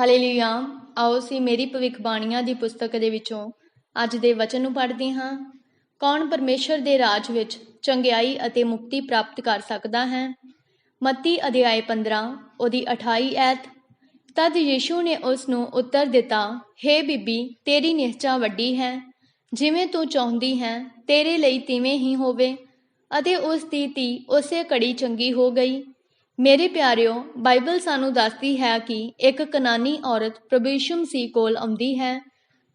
Hallelujah. ਆਓ ਅਸੀਂ ਮੇਰੀ ਭਵਿੱਖਬਾਣੀਆਂ ਦੀ ਪੁਸਤਕ ਦੇ ਵਿੱਚੋਂ ਅੱਜ ਦੇ ਵਚਨ ਨੂੰ ਪੜ੍ਹਦੇ ਹਾਂ। ਕੌਣ ਪਰਮੇਸ਼ਰ ਦੇ ਰਾਜ ਵਿੱਚ ਚੰਗਿਆਈ ਅਤੇ ਮੁਕਤੀ ਪ੍ਰਾਪਤ ਕਰ ਸਕਦਾ ਹੈ? ਮੱਤੀ ਅਧਿਆਇ 15 ਉਹਦੀ 28 ਐਤ। ਤਦ ਯੀਸ਼ੂ ਨੇ ਉਸ ਨੂੰ ਉੱਤਰ ਦਿੱਤਾ, ਹੇ ਬੀਬੀ, ਤੇਰੀ ਨਿਹਚਾ ਵੱਡੀ ਹੈ। ਜਿਵੇਂ ਤੂੰ ਚਾਹੁੰਦੀ ਹੈ, ਤੇਰੇ ਲਈ ਤਿਵੇਂ ਹੀ ਹੋਵੇ। ਅਤੇ ਉਸ ਦੀ ਧੀ ਉਸੇ ਘੜੀ ਚੰਗੀ ਹੋ ਗਈ। ਮੇਰੇ ਪਿਆਰਿਓ, ਬਾਈਬਲ ਸਾਨੂੰ ਦੱਸਦੀ ਹੈ ਕਿ ਇੱਕ ਕਨਾਨੀ ਔਰਤ ਪ੍ਰਭੂ ਯਿਸੂ ਮਸੀਹ ਕੋਲ ਆਉਂਦੀ ਹੈ,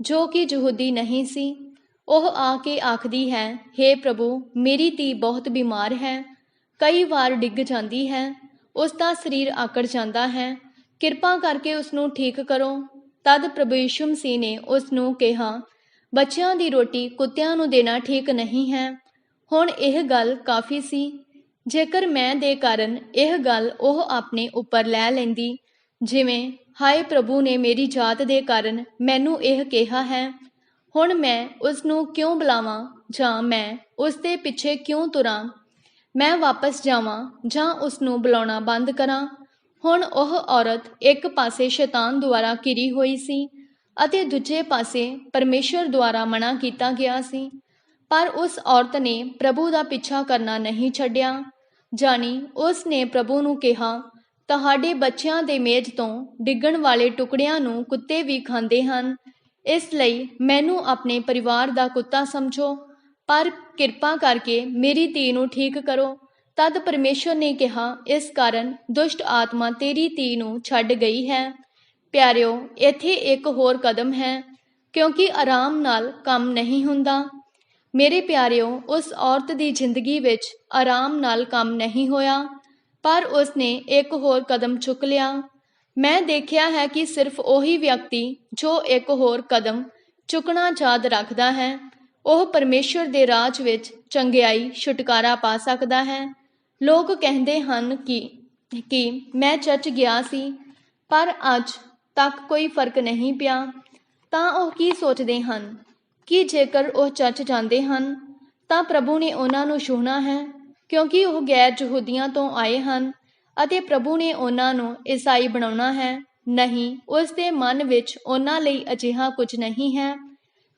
ਜੋ ਕਿ ਯਹੂਦੀ ਨਹੀਂ ਸੀ। ਉਹ ਆ ਕੇ ਆਖਦੀ ਹੈ हे ਪ੍ਰਭੂ, ਮੇਰੀ ਧੀ ਬਹੁਤ ਬਿਮਾਰ ਹੈ। ਕਈ ਵਾਰ ਡਿੱਗ ਜਾਂਦੀ ਹੈ, ਉਸ ਦਾ ਸਰੀਰ ਆਕੜ ਜਾਂਦਾ ਹੈ। ਕਿਰਪਾ ਕਰਕੇ ਉਸ ਨੂੰ ਠੀਕ ਕਰੋ। ਤਦ ਪ੍ਰਭੂ ਯਿਸੂ ਮਸੀਹ ਨੇ ਉਸ ਨੂੰ ਕਿਹਾ, ਬੱਚਿਆਂ ਦੀ ਰੋਟੀ ਕੁੱਤਿਆਂ ਨੂੰ ਦੇਣਾ ਠੀਕ ਨਹੀਂ ਹੈ। ਹੁਣ ਇਹ ਗੱਲ ਕਾਫੀ ਸੀ। ਜੇਕਰ ਮੈਂ ਦੇ ਕਾਰਨ ਇਹ ਗੱਲ ਉਹ ਆਪਣੇ ਉੱਪਰ ਲੈ ਲੈਂਦੀ, ਜਿਵੇਂ, ਹਾਏ ਪ੍ਰਭੂ ਨੇ ਮੇਰੀ ਜਾਤ ਦੇ ਕਾਰਨ ਮੈਨੂੰ ਇਹ ਕਿਹਾ ਹੈ, ਹੁਣ ਮੈਂ ਉਸ ਨੂੰ ਕਿਉਂ ਬੁਲਾਵਾਂ ਜਾਂ ਮੈਂ ਉਸ ਦੇ ਪਿੱਛੇ ਕਿਉਂ ਤੁਰਾਂ? ਮੈਂ ਵਾਪਸ ਜਾਵਾਂ ਜਾਂ ਉਸ ਨੂੰ ਬੁਲਾਉਣਾ ਬੰਦ ਕਰਾਂ? ਹੁਣ ਉਹ ਔਰਤ ਇੱਕ ਪਾਸੇ ਸ਼ੈਤਾਨ ਦੁਆਰਾ ਘਿਰੀ ਹੋਈ ਸੀ ਅਤੇ ਦੂਜੇ ਪਾਸੇ ਪਰਮੇਸ਼ਰ ਦੁਆਰਾ ਮਨਾ ਕੀਤਾ ਗਿਆ ਸੀ। ਪਰ ਉਸ ਔਰਤ ਨੇ ਪ੍ਰਭੂ ਦਾ ਪਿੱਛਾ ਕਰਨਾ ਨਹੀਂ ਛੱਡਿਆ। ਜਾਨੀ ਉਸ ਨੇ ਪ੍ਰਭੂ ਨੂੰ ਕਿਹਾ, ਤੁਹਾਡੇ ਬੱਚਿਆਂ ਦੇ ਮੇਜ਼ ਤੋਂ ਡਿੱਗਣ ਵਾਲੇ ਟੁਕੜਿਆਂ ਨੂੰ ਕੁੱਤੇ ਵੀ ਖਾਂਦੇ ਹਨ। ਇਸ ਲਈ ਮੈਨੂੰ ਆਪਣੇ ਪਰਿਵਾਰ ਦਾ ਕੁੱਤਾ ਸਮਝੋ। ਪਰ ਕਿਰਪਾ ਕਰਕੇ ਮੇਰੀ ਧੀ ਨੂੰ ਠੀਕ ਕਰੋ। ਤਦ ਪਰਮੇਸ਼ਰ ਨੇ ਕਿਹਾ, ਇਸ ਕਾਰਨ ਦੁਸ਼ਟ ਆਤਮਾ ਤੇਰੀ ਧੀ ਨੂੰ ਛੱਡ ਗਈ ਹੈ। ਪਿਆਰਿਓ, ਇੱਥੇ ਇੱਕ ਹੋਰ ਕਦਮ ਹੈ, ਕਿਉਂਕਿ ਆਰਾਮ ਨਾਲ ਕੰਮ ਨਹੀਂ ਹੁੰਦਾ। ਮੇਰੇ ਪਿਆਰਿਓ, ਉਸ ਔਰਤ ਦੀ ਜ਼ਿੰਦਗੀ ਵਿੱਚ ਆਰਾਮ ਨਾਲ ਕੰਮ ਨਹੀਂ ਹੋਇਆ, ਪਰ ਉਸਨੇ ਇੱਕ ਹੋਰ ਕਦਮ ਚੁੱਕ ਲਿਆ। ਮੈਂ ਦੇਖਿਆ ਹੈ ਕਿ ਸਿਰਫ ਉਹੀ ਵਿਅਕਤੀ ਜੋ ਇੱਕ ਹੋਰ ਕਦਮ ਚੁੱਕਣਾ ਯਾਦ ਰੱਖਦਾ ਹੈ। ਉਹ ਪਰਮੇਸ਼ਰ ਦੇ ਰਾਜ ਵਿੱਚ ਚੰਗਿਆਈ, ਛੁਟਕਾਰਾ ਪਾ ਸਕਦਾ ਹੈ। ਲੋਕ ਕਹਿੰਦੇ ਹਨ ਕਿ ਕਿ ਮੈਂ ਚਰਚ ਗਿਆ ਸੀ, ਪਰ ਅੱਜ ਤੱਕ ਕੋਈ ਫ਼ਰਕ ਨਹੀਂ ਪਿਆ। ਤਾਂ ਉਹ ਕੀ ਸੋਚਦੇ ਹਨ? ਕਿ ਜੇਕਰ ਉਹ ਚਰਚ ਜਾਂਦੇ ਹਨ, ਤਾਂ ਪ੍ਰਭੂ ਨੇ ਉਹਨਾਂ ਨੂੰ ਛੂਹਣਾ ਹੈ, ਕਿਉਂਕਿ ਉਹ ਗੈਰ ਯਹੂਦੀਆਂ ਤੋਂ ਆਏ ਹਨ ਅਤੇ ਪ੍ਰਭੂ ਨੇ ਉਹਨਾਂ ਨੂੰ ਈਸਾਈ ਬਣਾਉਣਾ ਹੈ। ਨਹੀਂ, ਉਸ ਦੇ ਮਨ ਵਿੱਚ ਉਹਨਾਂ ਲਈ ਅਜਿਹਾ ਕੁਝ ਨਹੀਂ ਹੈ,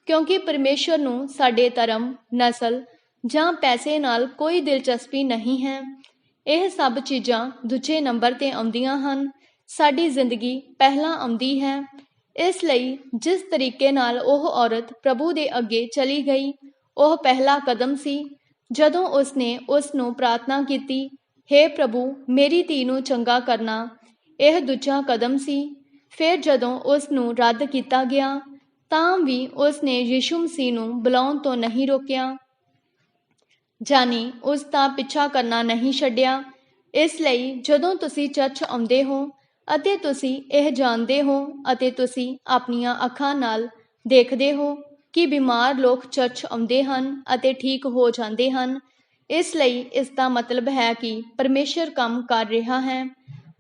ਕਿਉਂਕਿ ਪਰਮੇਸ਼ਰ ਨੂੰ ਸਾਡੇ ਧਰਮ, ਨਸਲ ਜਾਂ ਪੈਸੇ ਨਾਲ ਕੋਈ ਦਿਲਚਸਪੀ ਨਹੀਂ ਹੈ। ਇਹ ਸਭ ਚੀਜ਼ਾਂ ਦੂਜੇ ਨੰਬਰ ਤੇ ਆਉਂਦੀਆਂ ਹਨ। ਸਾਡੀ ਜ਼ਿੰਦਗੀ ਪਹਿਲਾਂ ਆਉਂਦੀ ਹੈ ਇਸ ਲਈ ਜਿਸ ਤਰੀਕੇ ਨਾਲ ਉਹ ਔਰਤ ਪ੍ਰਭੂ ਦੇ ਅੱਗੇ ਚਲੀ ਗਈ, ਉਹ ਪਹਿਲਾ ਕਦਮ ਸੀ। ਜਦੋਂ ਉਸਨੇ ਉਸ ਨੂੰ ਪ੍ਰਾਰਥਨਾ ਕੀਤੀ हे ਪ੍ਰਭੂ, ਮੇਰੀ ਧੀ ਨੂੰ ਚੰਗਾ ਕਰਨਾ। ਇਹ ਦੂਜਾ ਕਦਮ ਸੀ। ਫਿਰ ਜਦੋਂ ਉਸ ਨੂੰ ਰੱਦ ਕੀਤਾ ਗਿਆ, ਤਾਂ ਵੀ ਉਸ ਨੇ ਯਿਸੂ ਮਸੀਹ ਨੂੰ ਬੁਲਾਉਣ ਤੋਂ ਨਹੀਂ ਰੋਕਿਆ। ਜਾਨੀ ਉਸ ਦਾ ਪਿੱਛਾ ਕਰਨਾ ਨਹੀਂ ਛੱਡਿਆ। ਇਸ ਲਈ ਜਦੋਂ ਤੁਸੀਂ ਚਰਚ ਆਉਂਦੇ ਹੋ ਅਤੇ ਤੁਸੀਂ ਇਹ ਜਾਣਦੇ ਹੋ ਅਤੇ ਤੁਸੀਂ ਆਪਣੀਆਂ ਅੱਖਾਂ ਨਾਲ ਦੇਖਦੇ ਹੋ ਕਿ ਬਿਮਾਰ ਲੋਕ ਚਰਚ ਆਉਂਦੇ ਹਨ ਅਤੇ ਠੀਕ ਹੋ ਜਾਂਦੇ ਹਨ। ਇਸ ਲਈ ਇਸ ਦਾ ਮਤਲਬ ਹੈ ਕਿ ਪਰਮੇਸ਼ਰ ਕੰਮ ਕਰ ਰਿਹਾ ਹੈ,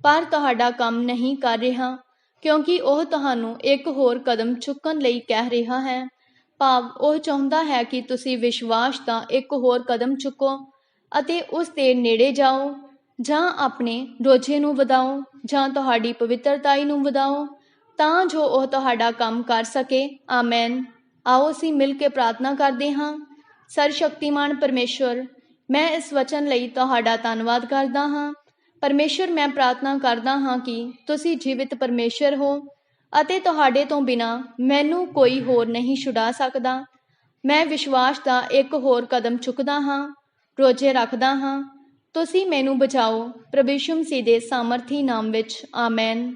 ਪਰ ਤੁਹਾਡਾ ਕੰਮ ਨਹੀਂ ਕਰ ਰਿਹਾ, ਕਿਉਂਕਿ ਉਹ ਤੁਹਾਨੂੰ ਇੱਕ ਹੋਰ ਕਦਮ ਚੁੱਕਣ ਲਈ ਕਹਿ ਰਿਹਾ ਹੈ। ਭਾਵ ਉਹ ਚਾਹੁੰਦਾ ਹੈ ਕਿ ਤੁਸੀਂ ਵਿਸ਼ਵਾਸ ਦਾ ਇੱਕ ਹੋਰ ਕਦਮ ਚੁੱਕੋ ਅਤੇ ਉਸ ਦੇ ਨੇੜੇ ਜਾਓ। ਜਾਂ ਆਪਣੇ ਰੋਜ਼ੇ ਨੂੰ ਵਧਾਓ, ਜਾਂ ਤੁਹਾਡੀ ਪਵਿੱਤਰਤਾਈ ਨੂੰ ਵਧਾਓ, ਤਾਂ ਜੋ ਉਹ ਤੁਹਾਡਾ ਕੰਮ ਕਰ ਸਕੇ। ਆਮੇਨ। ਆਓ ਅਸੀਂ ਮਿਲ ਕੇ ਪ੍ਰਾਰਥਨਾ ਕਰਦੇ ਹਾਂ। ਸਰਸ਼ਕਤੀਮਾਨ ਪਰਮੇਸ਼ਵਰ, ਮੈਂ ਇਸ ਵਚਨ ਲਈ ਤੁਹਾਡਾ ਧੰਨਵਾਦ ਕਰਦਾ ਹਾਂ। ਪਰਮੇਸ਼ਰ ਮੈਂ ਪ੍ਰਾਰਥਨਾ ਕਰਦਾ ਹਾਂ ਕਿ ਤੁਸੀਂ ਜੀਵਿਤ ਪਰਮੇਸ਼ਰ ਹੋ ਅਤੇ ਤੁਹਾਡੇ ਤੋਂ ਬਿਨਾ ਮੈਨੂੰ ਕੋਈ ਹੋਰ ਨਹੀਂ ਛੁਡਾ ਸਕਦਾ। ਮੈਂ ਵਿਸ਼ਵਾਸ ਦਾ ਇੱਕ ਹੋਰ ਕਦਮ ਚੁੱਕਦਾ ਹਾਂ, ਰੋਜ਼ੇ ਰੱਖਦਾ ਹਾਂ ਤੁਸੀਂ ਮੈਨੂੰ ਬਚਾਓ ਪ੍ਰਭੂ ਯਿਸੂ ਮਸੀਹ ਦੇ ਸਾਮਰਥੀ ਨਾਮ ਵਿੱਚ ਆਮੇਨ।